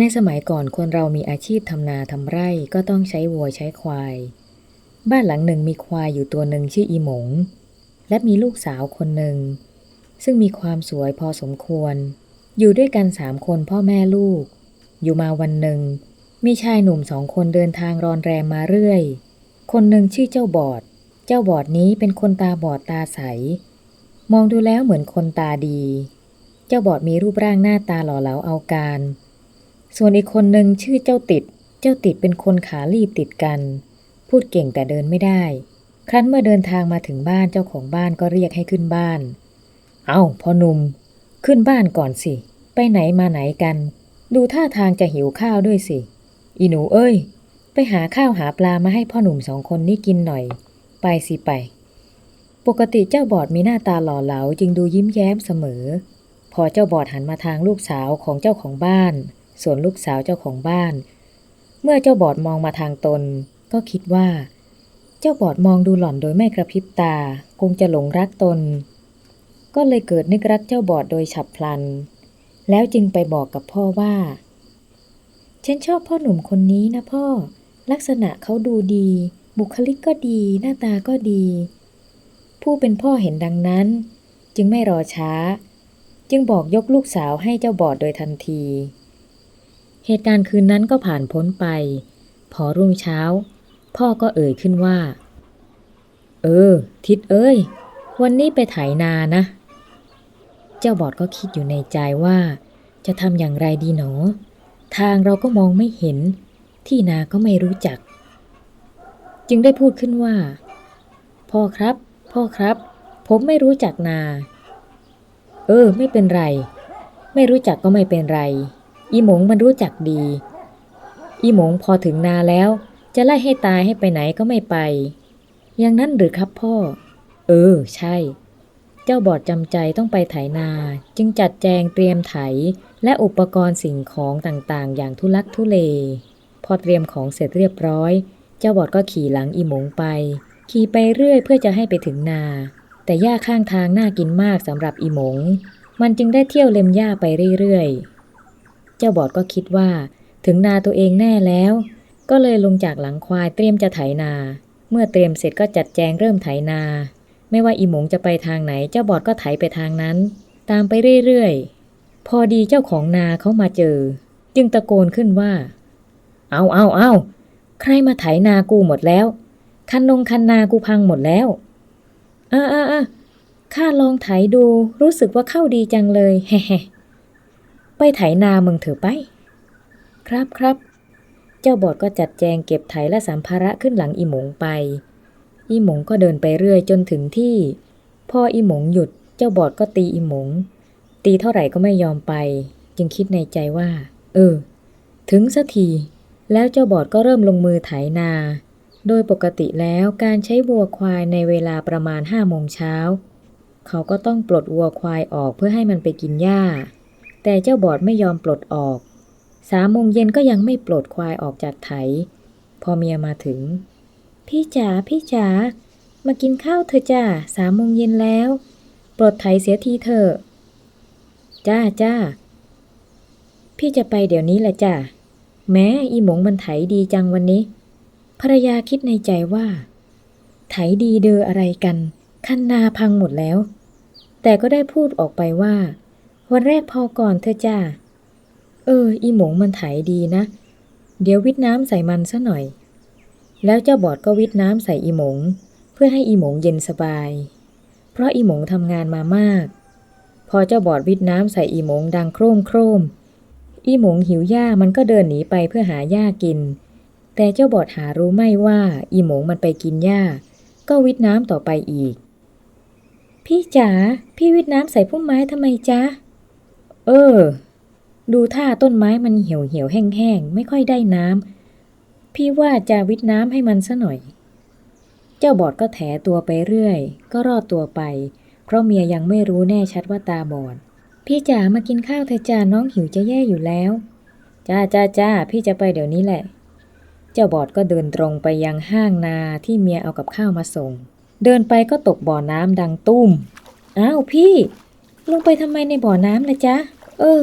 ในสมัยก่อนคนเรามีอาชีพทำนาทำไร่ก็ต้องใช้วัวใช้ควาย บ้านหลังหนึ่งมีควายอยู่ตัวหนึ่งชื่ออีหมง และมีลูกสาวคนหนึ่ง ซึ่งมีความสวยพอสมควร อยู่ด้วยกันสามคนพ่อแม่ลูก อยู่มาวันหนึ่ง มีชายหนุ่มสองคนเดินทางรอนแรมมาเรื่อย คนหนึ่งชื่อเจ้าบอด เจ้าบอดนี้เป็นคนตาบอดตาใส มองดูแล้วเหมือนคนตาดี เจ้าบอดมีรูปร่างหน้าตาหล่อเหลาเอาการ ส่วนอีกคนหนึ่งชื่อเจ้าติด เจ้าติดเป็นคนขาลีบติดกัน พูดเก่งแต่เดินไม่ได้ ครั้นเมื่อเดินทางมาถึงบ้านเจ้าของบ้านก็เรียกให้ขึ้นบ้าน เอาพ่อหนุ่ม ขึ้นบ้านก่อนสิ ไปไหนมาไหนกัน ดูท่าทางจะหิวข้าวด้วยสิ อีหนูเอ้ย ไปหาข้าวหาปลามาให้พ่อหนุ่มสองคนนี้กินหน่อย ไปสิไป ปกติเจ้าบอดมีหน้าตาหล่อเหลาจึงดูยิ้มแย้มเสมอ พอเจ้าบอดหันมาทางลูกสาวของเจ้าของบ้าน ส่วนลูกสาวเจ้าของบ้าน เมื่อเจ้าบอดมองมาทางตน ก็คิดว่า เจ้าบอดมองดูหล่อนโดยไม่กระพริบตา คงจะหลงรักตน ก็เลยเกิดนึกรักเจ้าบอดโดยฉับพลัน แล้วจึงไปบอกกับพ่อว่า ฉันชอบพ่อหนุ่มคนนี้นะพ่อ ลักษณะเขาดูดี บุคลิกก็ดี หน้าตาก็ดี ผู้เป็นพ่อเห็นดังนั้น จึงไม่รอช้า จึงบอกยกลูกสาวให้เจ้าบอดโดยทันที เหตุการณ์คืนนั้นก็ผ่านพ้นไป พอรุ่งเช้า พ่อก็เอ่ยขึ้นว่า เออ ทิดเอ้ย วันนี้ไปไถนานะ เจ้าบอดก็คิดอยู่ในใจว่า จะทำอย่างไรดีหนอ ทางเราก็มองไม่เห็น ที่นาก็ไม่รู้จัก จึงได้พูดขึ้นว่า พ่อครับ พ่อครับ ผมไม่รู้จักนา เออ ไม่เป็นไร ไม่รู้จักก็ไม่เป็นไร อีหมงมันรู้จักดี อีหมงพอถึงนาแล้ว จะไล่ให้ตายให้ไปไหนก็ไม่ไป อย่างนั้นหรือครับพ่อ เออ ใช่ เจ้าบอดจำใจต้องไปไถนา จึงจัดแจงเตรียมไถและอุปกรณ์สิ่งของต่างๆ อย่างทุลักทุเล พอเตรียมของเสร็จเรียบร้อย เจ้าบอดก็ขี่หลังอีหมงไป ขี่ไปเรื่อยเพื่อจะให้ไปถึงนา แต่หญ้าข้างทางน่ากินมากสำหรับอีหมง มันจึงได้เที่ยวเล็มหญ้าไปเรื่อยๆ เจ้าบอดก็คิดว่า ถึงนาตัวเองแน่แล้ว ก็เลยลงจากหลังควายเตรียมจะไถนา เมื่อเตรียมเสร็จก็จัดแจงเริ่มไถนา ไม่ว่าอีหมงจะไปทางไหน เจ้าบอดก็ไถไปทางนั้น ตามไปเรื่อยๆ พอดีเจ้าของนาเขามาเจอ จึงตะโกนขึ้นว่า เอาเอาเอาใครมาไถนากูหมดแล้ว คันนงคันนากูพังหมดแล้วอ่าอ่าอ่าข้าลองไถดูรู้สึกว่าเข้าดีจังเลย แฮ่ ไปไถนามึงเถอะไป ครับครับ เจ้าบอดก็จัดแจงเก็บไถและสัมภาระขึ้นหลังอีหมงไป อีหมงก็เดินไปเรื่อยจนถึงที่พออีหมงหยุด เจ้าบอดก็ตีอีหมง ตีเท่าไหร่ก็ไม่ยอมไป จึงคิดในใจว่า เออ ถึงสักที แล้วเจ้าบอดก็เริ่มลงมือไถนา โดยปกติแล้วการใช้วัวควายในเวลาประมาณห้าโมงเช้า เขาก็ต้องปลดวัวควายออกเพื่อให้มันไปกินหญ้า แต่เจ้าบอดไม่ยอมปลดออก สามโมงเย็นก็ยังไม่ปลดควายออกจากไถ พอเมียมาถึง พี่จ๋าพี่จ๋ามากินข้าวเถอจ้าสามโมงเย็นแล้ว ปลดไถเสียทีเถอะจ้าจ้าพี่จะไปเดี๋ยวนี้แหละจ้าแม้อีหมงมันไถดีจังวันนี้ ภรรยาคิดในใจว่า ไถดีเดออะไรกัน คันนาพังหมดแล้ว แต่ก็ได้พูดออกไปว่า วันแรกพอก่อนเถอจ้า เออ อีหมงมันไถดีนะ เดี๋ยววิทน้ำใส่มันซะหน่อย แล้วเจ้าบอดก็วิทน้ำใส่อีหมง เพื่อให้อีหมงเย็นสบาย เพราะอีหมงทำงานมามาก พอเจ้าบอดวิทน้ำใส่อีหมงดังโครมโครมอีหมงหิวหญ้ามันก็เดินหนีไปเพื่อหาหญ้ากิน แต่เจ้าบอดหารู้ไม่ว่าอีหมงมันไปกินหญ้า ก็วิทน้ำต่อไปอีก พี่จ๋าพี่วิทน้ำใส่พุ่มไม้ทำไมจ๊ะ เออ ดูท่าต้นไม้มันเหี่ยวเหี่ยวๆแห้งๆไม่ค่อยได้น้ำพี่ว่าจะวิทน้ำให้มันซะหน่อย เจ้าบอดก็แถตัวไปเรื่อย ก็รอดตัวไป เพราะเมียยังไม่รู้แน่ชัดว่าตาบอด พี่จ๋ามากินข้าวเถอจาน้องหิวจะแย่อยู่แล้วจ้าจ้าจ้าพี่จะไปเดี๋ยวนี้แหละ เจ้าบอดก็เดินตรงไปยังห้างนาที่เมียเอากับข้าวมาส่ง เดินไปก็ตกบ่อน้ำดังตุ้ม อ้าวพี่ ลงไปทำไมในบ่อน้ำล่ะจ๊ะ เออ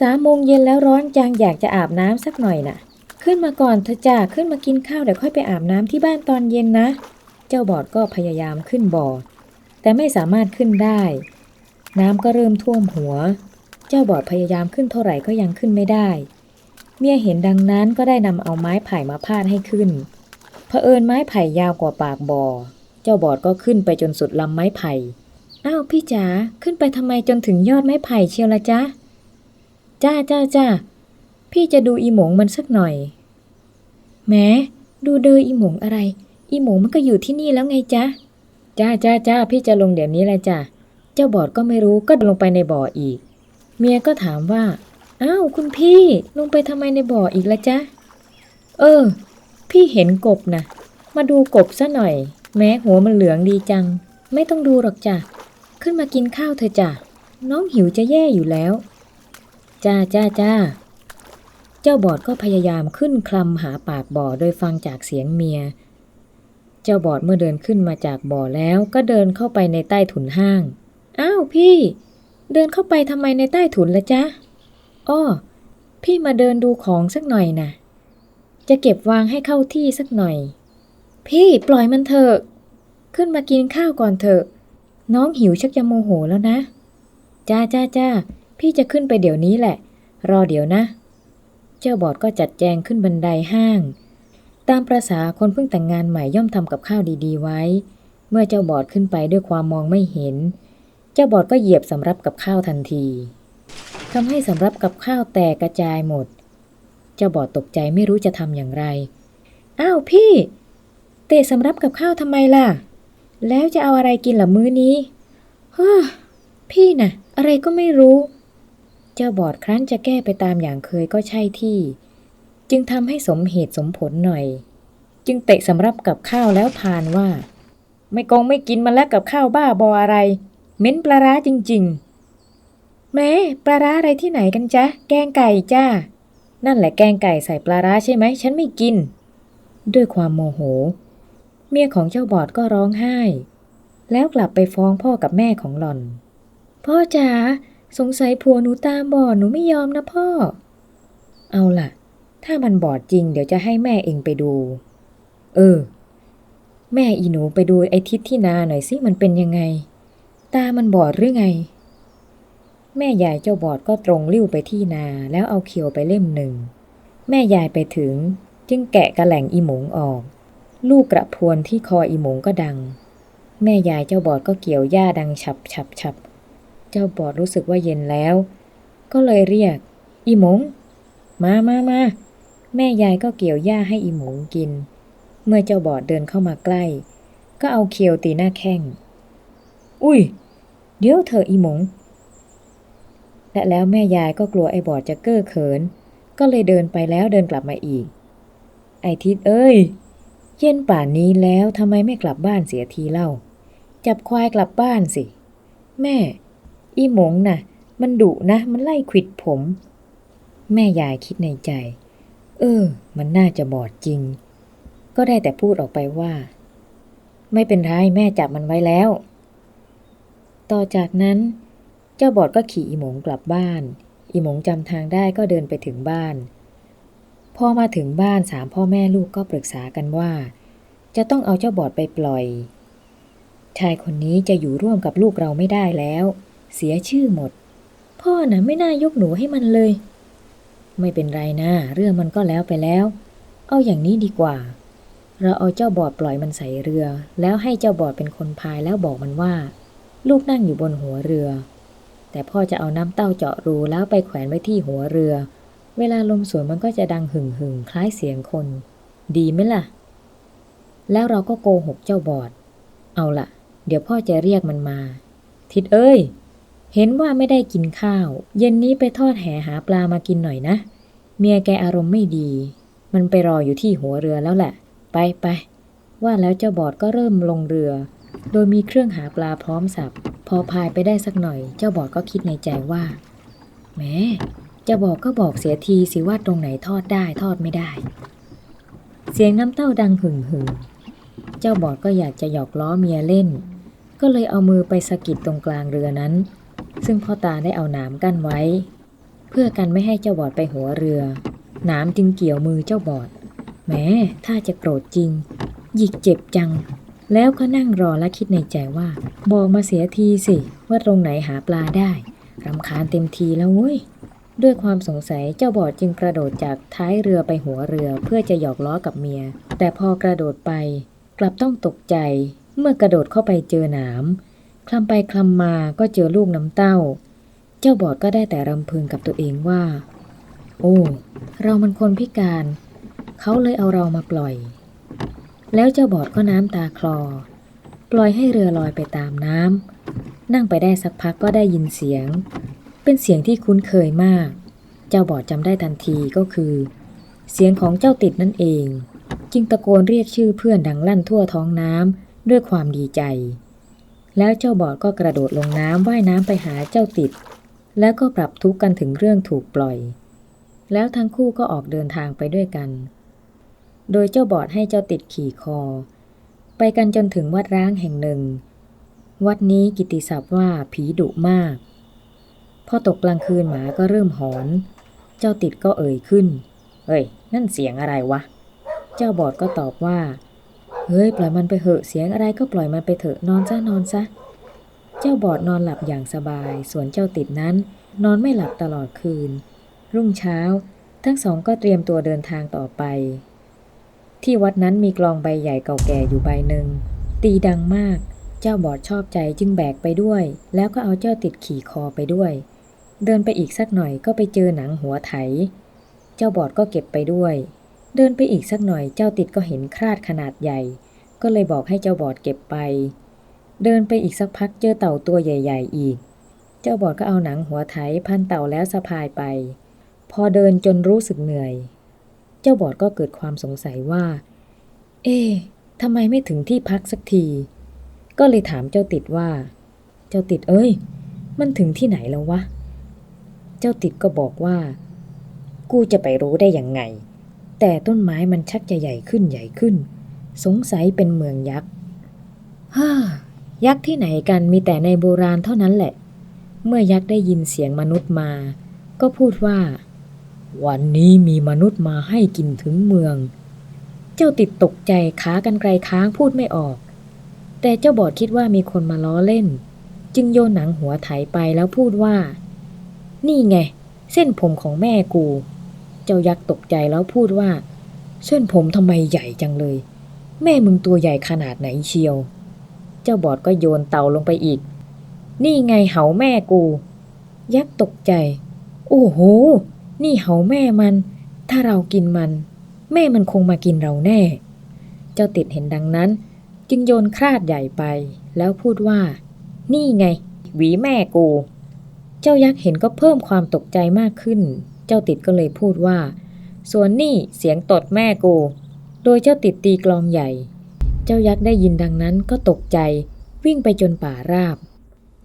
สามโมงเย็นแล้วร้อนจังอยากจะอาบน้ำสักหน่อยน่ะ ขึ้นมาก่อนเถอจ้าขึ้นมากินข้าวเดี๋ยวค่อยไปอาบน้ำที่บ้านตอนเย็นนะ เจ้าบอดก็พยายามขึ้นบ่อแต่ไม่สามารถขึ้นได้ น้ำก็เริ่มท่วมหัว เจ้าบอดพยายามขึ้นเท่าไหร่ก็ยังขึ้นไม่ได้ เมียเห็นดังนั้นก็ได้นำเอาไม้ไผ่มาพาดให้ขึ้นเผอิญไม้ไผ่ยาวกว่าปากบ่อ เจ้าบอดก็ขึ้นไปจนสุดลำไม้ไผ่ อ้าวพี่จ๋าขึ้นไปทำไมจนถึงยอดไม้ไผ่เชียวละจ๊ะ จ้าจ้าจ้าพี่จะดูอีหมงมันสักหน่อยแหมดูเดออีหมงอะไร อีหมงมันก็อยู่ที่นี่แล้วไงจ๊ะ จ้าจ้าจ้าพี่จะลงเดี๋ยวนี้แหละจ้ะ เจ้าบอดก็ไม่รู้ก็ลงไปในบ่ออีก เมียก็ถามว่า อ้าวคุณพี่ลงไปทำไมในบ่ออีกละจ๊ะ เออ พี่เห็นกบนะมาดูกบซะหน่อย แม้หัวมันเหลืองดีจัง ไม่ต้องดูหรอกจ้ะ ขึ้นมากินข้าวเถอจ้ะ น้องหิวจะแย่อยู่แล้ว จ้าจ้าจ้า เจ้าบอดก็พยายามขึ้นคลำหาปากบ่อโดยฟังจากเสียงเมีย เจ้าบอดเมื่อเดินขึ้นมาจากบ่อแล้วก็เดินเข้าไปในใต้ถุนห้าง อ้าวพี่ เดินเข้าไปทำไมในใต้ถุนละจ๊ะ อ้อ พี่มาเดินดูของสักหน่อยนะจะเก็บวางให้เข้าที่สักหน่อย พี่ปล่อยมันเถอะ ขึ้นมากินข้าวก่อนเถอะ น้องหิวชักจะโมโหแล้วนะ จ้าจ้าจ้า พี่จะขึ้นไปเดี๋ยวนี้แหละ รอเดี๋ยวนะ เจ้าบอดก็จัดแจงขึ้นบันไดห้าง ตามประษาคนเพิ่งแต่งงานใหม่ย่อมทำกับข้าวดีๆไว้ เมื่อเจ้าบอดขึ้นไปด้วยความมองไม่เห็น เจ้าบอดก็เหยียบสำรับกับข้าวทันทีทำให้สำรับกับข้าวแตกกระจายหมด เจ้าบอดตกใจไม่รู้จะทำอย่างไร อ้าวพี่ เตะสำรับกับข้าวทำไมล่ะ แล้วจะเอาอะไรกินล่ะมื้อนี้เฮ้อพี่น่ะ อะไรก็ไม่รู้ จ้าบอดครั้นจะแก้ไปตามอย่างเคยก็ใช่ที่ จึงทำให้สมเหตุสมผลหน่อย จึงเตะสำรับกับข้าวแล้วพานว่า ไม่กองไม่กินมันแล้วกับข้าวบ้าบออะไรเหม็นปลาร้าจริง ๆ แม่ปลาร้าอะไรที่ไหนกันจ๊ะ แกงไก่จ้า นั่นแหละแกงไก่ใส่ปลาร้าใช่ไหม ฉันไม่กิน ด้วยความโมโห เมียของเจ้าบอดก็ร้องไห้ แล้วกลับไปฟ้องพ่อกับแม่ของหล่อน พ่อจ๋า สงสัยผัวหนูตาบอดหนูไม่ยอมนะพ่อ เอาล่ะ ถ้ามันบอดจริง เดี๋ยวจะให้แม่เองไปดู เออ แม่อีหนูไปดูไอ้ทิศที่นาหน่อยสิมันเป็นยังไง ตามันบอดหรือไง แม่ยายเจ้าบอดก็ตรงลิ้วไปที่นาแล้วเอาเขียวไปเล่มหนึ่ง แม่ยายไปถึง จึงแกะกระแหล่งอีหมงออก ลูกกระพวนที่คออีหมงก็ดัง แม่ยายเจ้าบอดก็เกี่ยวหญ้าดังฉับฉับฉับ เจ้าบอดรู้สึกว่าเย็นแล้ว ก็เลยเรียก อีหมง มามามาแม่ยายก็เกี่ยวหญ้าให้อีหมงกิน เมื่อเจ้าบอดเดินเข้ามาใกล้ ก็เอาเคียวตีหน้าแข้ง อุ้ย เดี๋ยวเธออีหมง และแล้วแม่ยายก็กลัวไอ้บอดจะเก้อเขิน ก็เลยเดินไปแล้วเดินกลับมาอีก ไอทิดเอ้ย เย็นป่านนี้แล้วทำไมไม่กลับบ้านเสียทีเล่า จับควายกลับบ้านสิ แม่ อีหมงน่ะ มันดุนะ มันไล่ขิดผม แม่ยายคิดในใจ เออ มันน่าจะบอดจริง ก็ได้แต่พูดออกไปว่า ไม่เป็นไรแม่จับมันไว้แล้ว ต่อจากนั้น เจ้าบอดก็ขี่อีหมงกลับบ้าน อีหมงจำทางได้ก็เดินไปถึงบ้านพอมาถึงบ้านสามพ่อแม่ลูกก็ปรึกษากันว่า จะต้องเอาเจ้าบอดไปปล่อย ชายคนนี้จะอยู่ร่วมกับลูกเราไม่ได้แล้ว เสียชื่อหมด พ่อนะ่ะไม่น่ายกหนูให้มันเลย ไม่เป็นไรนะเรื่องมันก็แล้วไปแล้ว เอาอย่างนี้ดีกว่า เราเอาเจ้าบอดปล่อยมันใส่เรือ แล้วให้เจ้าบอดเป็นคนพายแล้วบอกมันว่า ลูกนั่งอยู่บนหัวเรือ แต่พ่อจะเอาน้ำเต้าเจาะรูแล้วไปแขวนไว้ที่หัวเรือ เวลาลมสวนมันก็จะดังหึ่งหึ่งๆคล้ายเสียงคน ดีไหมล่ะ แล้วเราก็โกหกเจ้าบอด เอาล่ะเดี๋ยวพ่อจะเรียกมันมา ทิดเอ้ย เห็นว่าไม่ได้กินข้าว เย็นนี้ไปทอดแหหาปลามากินหน่อยนะ เมียแกอารมณ์ไม่ดี มันไปรออยู่ที่หัวเรือแล้วแหละ ไปไปว่าแล้วเจ้าบอดก็เริ่มลงเรือ โดยมีเครื่องหาปลาพร้อมสับ พอพายไปได้สักหน่อย เจ้าบอดก็คิดในใจว่าแหมจะบอกก็บอกเสียทีสิว่าตรงไหนทอดได้ทอดไม่ได้ เสียงน้ำเต้าดังหึ่งหึ่งเจ้าบอดก็อยากจะหยอกล้อเมียเล่น ก็เลยเอามือไปสะกิดตรงกลางเรือนั้น ซึ่งพ่อตาได้เอาหนามกั้นไว้ เพื่อกันไม่ให้เจ้าบอดไปหัวเรือ หนามจึงเกี่ยวมือเจ้าบอดแหมถ้าจะโกรธจริง หยิกเจ็บจัง แล้วก็นั่งรอและคิดในใจว่า บอกมาเสียทีสิว่าตรงไหนหาปลาได้รำคาญเต็มทีแล้วเว้ยด้วยความสงสัยเจ้าบอดจึงกระโดดจากท้ายเรือไปหัวเรือเพื่อจะหยอกล้อกับเมีย แต่พอกระโดดไป กลับต้องตกใจ เมื่อกระโดดเข้าไปเจอหนาม คลำไปคลำมาก็เจอลูกน้ำเต้า เจ้าบอดก็ได้แต่รำพึงกับตัวเองว่า โอ้ เรามันคนพิการ เขาเลยเอาเรามาปล่อย แล้วเจ้าบอดก็น้ำตาคลอ ปล่อยให้เรือลอยไปตามน้ำนั่งไปได้สักพักก็ได้ยินเสียง เป็นเสียงที่คุ้นเคยมาก เจ้าบอดจำได้ทันทีก็คือ เสียงของเจ้าติดนั่นเอง จึงตะโกนเรียกชื่อเพื่อนดังลั่นทั่วท้องน้ำด้วยความดีใจ แล้วเจ้าบอดก็กระโดดลงน้ำว่ายน้ำไปหาเจ้าติด แล้วก็ปรับทุกข์กันถึงเรื่องถูกปล่อย แล้วทั้งคู่ก็ออกเดินทางไปด้วยกัน โดยเจ้าบอดให้เจ้าติดขี่คอ ไปกันจนถึงวัดร้างแห่งหนึ่ง วัดนี้กิติศัพท์ว่าผีดุมาก พอตกกลางคืนหมาก็เริ่มหอน เจ้าติดก็เอ่ยขึ้นเฮ้ย นั่นเสียงอะไรวะ เจ้าบอดก็ตอบว่า เฮ้ย ปล่อยมันไปเหอะเสียงอะไรก็ปล่อยมันไปเถอะนอนซะนอนซะ เจ้าบอดนอนหลับอย่างสบาย ส่วนเจ้าติดนั้น นอนไม่หลับตลอดคืน รุ่งเช้า ทั้งสองก็เตรียมตัวเดินทางต่อไป ที่วัดนั้นมีกลองใบใหญ่เก่าแก่อยู่ใบหนึ่ง ตีดังมาก เจ้าบอดชอบใจจึงแบกไปด้วย แล้วก็เอาเจ้าติดขี่คอไปด้วย เดินไปอีกสักหน่อยก็ไปเจอหนังหัวไถ เจ้าบอดก็เก็บไปด้วย เดินไปอีกสักหน่อยเจ้าติดก็เห็นคราดขนาดใหญ่ ก็เลยบอกให้เจ้าบอดเก็บไป เดินไปอีกสักพักเจอเต่าตัวใหญ่ ๆ อีก เจ้าบอดก็เอาหนังหัวไถพันเต่าแล้วสะพายไป พอเดินจนรู้สึกเหนื่อย เจ้าบอดก็เกิดความสงสัยว่า เอ๊ะทำไมไม่ถึงที่พักสักที ก็เลยถามเจ้าติดว่า เจ้าติดเอ้ย มันถึงที่ไหนแล้ววะ เจ้าติดก็บอกว่า กูจะไปรู้ได้ยังไง แต่ต้นไม้มันชักจะใหญ่ขึ้นใหญ่ขึ้น สงสัยเป็นเมืองยักษ์ฮ่ายักษ์ที่ไหนกันมีแต่ในโบราณเท่านั้นแหละ เมื่อยักษ์ได้ยินเสียงมนุษย์มา ก็พูดว่า วันนี้มีมนุษย์มาให้กินถึงเมือง เจ้าติดตกใจขากันไกลค้างพูดไม่ออก แต่เจ้าบอดคิดว่ามีคนมาล้อเล่น จึงโยนหนังหัวไถไปแล้วพูดว่า นี่ไง เส้นผมของแม่กู จ้ายักษ์ตกใจแล้วพูดว่า เส้นผมทำไมใหญ่จังเลย แม่มึงตัวใหญ่ขนาดไหนเชียว เจ้าบอดก็โยนเต่าลงไปอีก นี่ไงเหาแม่กู ยักษ์ตกใจ โอ้โห นี่เหาแม่มัน ถ้าเรากินมัน แม่มันคงมากินเราแน่ เจ้าติดเห็นดังนั้น จึงโยนคราดใหญ่ไป แล้วพูดว่า นี่ไง หวีแม่กู เจ้ายักษ์เห็นก็เพิ่มความตกใจมากขึ้น เจ้าติดก็เลยพูดว่า ส่วนนี่เสียงตดแม่กู โดยเจ้าติดตีกลองใหญ่ เจ้ายักษ์ได้ยินดังนั้นก็ตกใจ วิ่งไปจนป่าราบ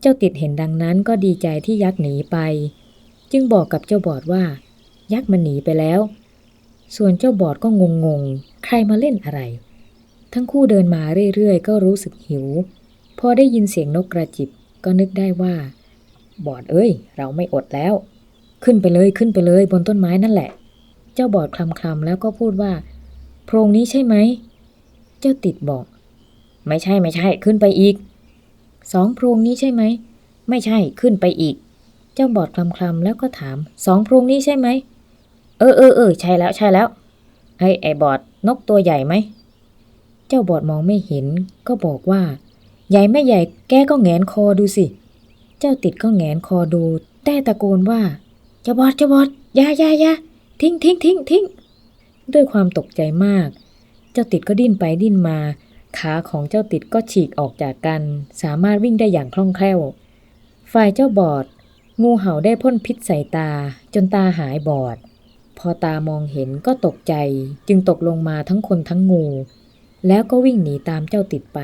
เจ้าติดเห็นดังนั้นก็ดีใจที่ยักษ์หนีไป จึงบอกกับเจ้าบอดว่า ยักษ์มันหนีไปแล้ว ส่วนเจ้าบอดก็งงงๆใครมาเล่นอะไร ทั้งคู่เดินมาเรื่อยๆ ก็รู้สึกหิว พอได้ยินเสียงนกกระจิบก็นึกได้ว่า บอดเอ้ย เราไม่อดแล้ว ขึ้นไปเลยขึ้นไปเลยบนต้นไม้นั่นแหละ เจ้าบอดคลำคลำแล้วก็พูดว่า โพรงนี้ใช่ไหม เจ้าติดบอก ไม่ใช่ไม่ใช่ ขึ้นไปอีก สองโพรงนี้ใช่ไหม ไม่ใช่ขึ้นไปอีก เจ้าบอดคลำคลำแล้วก็ถาม สองโพรงนี้ใช่ไหม เออเออเออใช่แล้วใช่แล้ว ไอ้ไอ้บอดนกตัวใหญ่ไหม เจ้าบอดมองไม่เห็น ก็บอกว่า ใหญ่ไม่ใหญ่ แกก็แงนคอดูสิ เจ้าติดก็แงนคอดู แต่ตะโกนว่า จ้าบอดเจ้าบอดยายายาทิ้งทิ้งทิ้งทิ้งด้วยความตกใจมาก เจ้าติดก็ดิ้นไปดิ้นมา ขาของเจ้าติดก็ฉีกออกจากกัน สามารถวิ่งได้อย่างคล่องแคล่ว ฝ่ายเจ้าบอด งูเห่าได้พ่นพิษใส่ตา จนตาหายบอด พอตามองเห็นก็ตกใจ จึงตกลงมาทั้งคนทั้งงู แล้วก็วิ่งหนีตามเจ้าติดไป